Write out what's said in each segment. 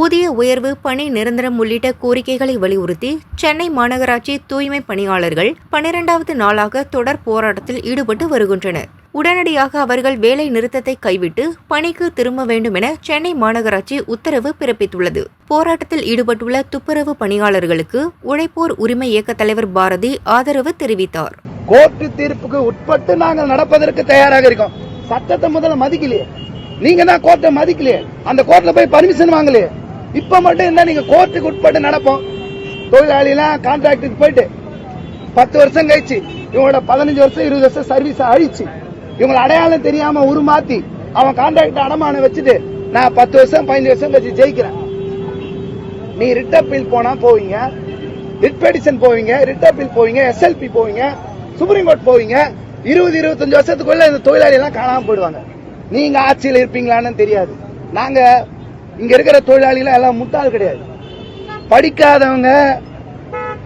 ஊதிய உயர்வு பணி நிரந்தரம் உள்ளிட்ட கோரிக்கைகளை வலியுறுத்தி சென்னை மாநகராட்சி தூய்மை பணியாளர்கள் பனிரெண்டாவது நாளாக தொடர் போராட்டத்தில் ஈடுபட்டு வருகின்றனர். உடனடியாக அவர்கள் வேலை நிறுத்தத்தை கைவிட்டு பணிக்கு திரும்ப வேண்டும் என சென்னை மாநகராட்சி உத்தரவு பிறப்பித்துள்ளது. போராட்டத்தில் ஈடுபட்டுள்ள துப்புரவு பணியாளர்களுக்கு உழைப்போர் உரிமை இயக்க தலைவர் பாரதி ஆதரவு தெரிவித்தார். கோர்ட்டு தீர்ப்புக்கு உட்பட்டு நாங்கள் நடப்பதற்கு தயாராக இருக்கோம். சட்டத்தை முதல்ல மதிக்கலையே. நீங்க தான் கோர்ட்டை மதிக்கலையே. அந்த கோர்ட்ல போய் பர்மிஷன் வாங்கலையே. இப்ப மட்டும் என்ன நீங்க கோர்ட்டுக்கு உட்பட்டு நடப்போம். தொழிலாளிலாம் கான்ட்ராக்டுக்கு போயிட்டு பத்து வருஷம் கழிச்சு இவங்களோட பதினஞ்சு வருஷம் இருபது வருஷம் சர்வீஸ் அழிச்சு இவங்களை அடையாளம் தெரியாம உருமாத்தி அவன் கான்ட்ராக்ட் அடமானம் வச்சுட்டு நான் பத்து வருஷம் பதினஞ்சு வருஷம் கழிச்சு ஜெயிக்கிறேன். நீ ரிட் அப்பீல் போனா போவீங்க ரிட் பெடிஷன் போவீங்க ரிட் அப்பீல் போவீங்க எஸ்எல்பி போவீங்க சுப்ரீம் கோர்ட் போவீங்க இருபது இருபத்தஞ்சு வருஷத்துக்குள்ள இந்த தொழிலாளி எல்லாம் காணாம போயிடுவாங்க. நீங்க ஆட்சியில் இருப்பீங்களான்னு தெரியாது. நாங்க இங்க இருக்கிற தொழிலாளிகள் எல்லாம் முட்டாள் கிடையாது. படிக்காதவங்க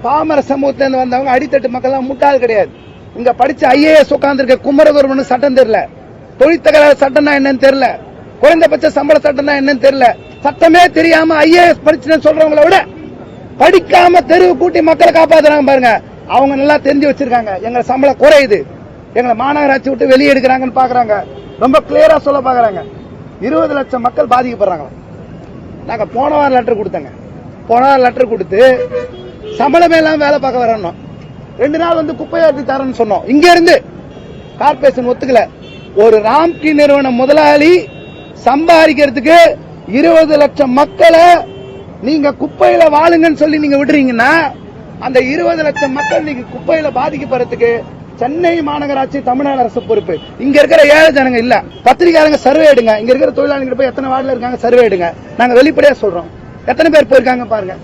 பாமர சமூகத்திலிருந்து வந்தவங்க அடித்தட்டு மக்கள் எல்லாம் முட்டாள் கிடையாது. இங்க படிச்ச ஐஏஎஸ் உட்கார்ந்துருக்க குமரகுருவனு சட்டம் தெரியல. தொழிற்தகராறு சட்டம்னா என்னன்னு தெரியல. குறைந்தபட்ச சம்பள சட்டம்னா என்னன்னு தெரியல. சட்டமே தெரியாம ஐஏஎஸ் படிச்சுன்னு சொல்றவங்கள விட படிக்காம தெருவு கூட்டி மக்களை காப்பாத்துறாங்க பாருங்க. அவங்க நல்லா தெரிஞ்சு வச்சிருக்காங்க. எங்க சம்பளம் குறையுது. எங்களை மாநகராட்சி விட்டு வெளியே எடுக்கிறாங்கன்னு பாக்குறாங்க. ரொம்ப கிளியரா சொல்ல பாக்குறாங்க. இருபது லட்சம் மக்கள் பாதிக்கப்படுறாங்க நாங்கள் போன வாரம் லெட்டர் கொடுத்தங்க. போன வாரம் லெட்டர் கொடுத்து சம்பளமே இல்லாமல் வேலை பார்க்க வரணும் ரெண்டு நாள் வந்து குப்பையை எடுத்து தரேன்னு சொன்னோம். இங்கேருந்து கார்பரேஷன் ஒத்துக்கல. ஒரு ராம்கி நிறுவன முதலாளி சம்பாதிக்கிறதுக்கு இருபது லட்சம் மக்களை நீங்க குப்பையில வாழுங்கன்னு சொல்லி நீங்க விடுறீங்கன்னா அந்த இருபது லட்சம் மக்கள் நீங்க குப்பையில பாதிக்கப்படுறதுக்கு சென்னை மாநகராட்சி தமிழ்நாடு அரசு பொறுப்பு. இங்க இருக்கிற ஏழை ஜனங்க இல்ல. பத்திரிகாரங்க சர்வே எடுங்க. இங்க இருக்கிற தொழிலாளிகள் போய் எத்தனை வார்டில் இருக்காங்க சர்வே எடுங்க. நாங்க வெளிப்படையா சொல்றோம். எத்தனை பேர் போயிருக்காங்க பாருங்க.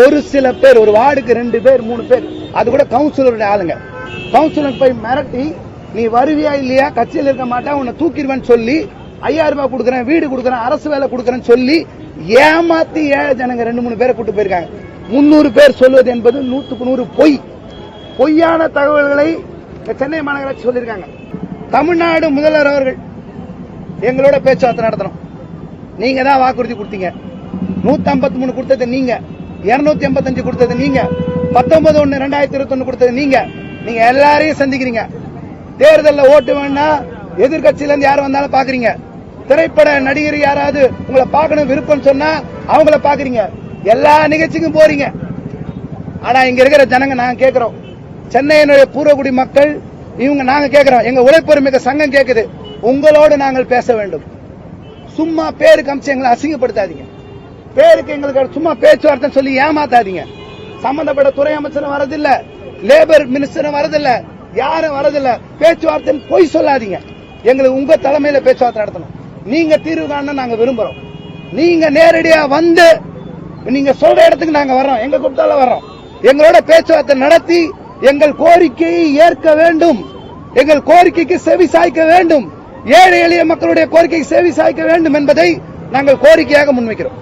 ஒரு சில பேர் ஒரு வார்டுக்கு ரெண்டு பேர் மூணு பேர். அது கூட கவுன்சிலருடைய ஆளுங்க. கவுன்சிலர் போய் மிரட்டி நீ வருவியா இல்லையா? கட்சியில் இருக்க மாட்டா உன்னை தூக்கிடுவேன்னு சொல்லி ஐயாயிரம் ரூபாய் கொடுக்குறேன் வீடு கொடுக்குறேன் அரசு வேலை கொடுக்குறேன்னு சொல்லி ஏமாத்தி ஏழை ஜனங்க ரெண்டு மூணு பேரை கூட்டு போயிருக்காங்க. முன்னூறு பேர் சொல்வது என்பது நூத்துக்கு நூறு பொய். பொய்யான தகவல்களை சென்னை மாநகராட்சி சொல்லியிருக்காங்க. தமிழ்நாடு முதல்வர் அவர்கள் எங்களோட பேச்சுவார்த்தை நடத்தணும். நீங்க தான் வாக்குறுதி கொடுத்தீங்க. நூத்தி ஐம்பத்தி மூணு கொடுத்தது நீங்க. இருநூத்தி எண்பத்தஞ்சு கொடுத்தது நீங்க. பத்தொன்பது ஒன்னு ரெண்டாயிரத்தி இருபத்தி ஒன்னு கொடுத்தது நீங்க. நீங்க எல்லாரையும் சந்திக்கிறீங்க. தேர்தலில் ஓட்டு வேணா எதிர்கட்சியில இருந்து யார் வந்தாலும் பாக்குறீங்க. திரைப்பட நடிகர் யாராவது உங்களை பார்க்கணும் விருப்பம் சொன்னா அவங்கள பாக்குறீங்க. எல்லா நிகழ்ச்சிக்கும் போறீங்க. ஆனா இங்க இருக்கிற ஜனங்க நாங்க கேட்கிறோம் சென்னையினுடைய பூர்வகுடி மக்கள் இவங்க நாங்க கேட்கிறோம் எங்க உழைப்பொருமிக்க சங்கம் கேட்குது உங்களோடு நாங்கள் பேச வேண்டும். சும்மா பேருக்கு அமிச்சு எங்களை அசிங்கப்படுத்தாதீங்க. பேருக்கு எங்களுக்கு சும்மா பேச்சுவார்த்தை சொல்லி ஏமாத்தாதீங்க. சம்பந்தப்பட்ட துறை அமைச்சரும் வரதில்ல. லேபர் மினிஸ்டரும் வரதில்ல. யாரும் வரதில்ல. பேச்சுவார்த்தை பொய் சொல்லாதீங்க. எங்களுக்கு உங்க தலைமையில பேச்சுவார்த்தை நடத்தணும். நீங்க தீர்வு காண நாங்க விரும்புறோம். நீங்க நேரடியா வந்து நீங்க சொல்ற இடத்துக்கு நாங்க வர்றோம். எங்க கூப்பிட்டாலும் வர்றோம். எங்களோட பேச்சுவார்த்தை நடத்தி எங்கள் கோரிக்கையை ஏற்க வேண்டும். எங்கள் கோரிக்கைக்கு செவி சாய்க்க வேண்டும். ஏழை எளிய மக்களுடைய கோரிக்கைக்கு செவி சாய்க்க வேண்டும் என்பதை நாங்கள் கோரிக்கையாக முன்வைக்கிறோம்.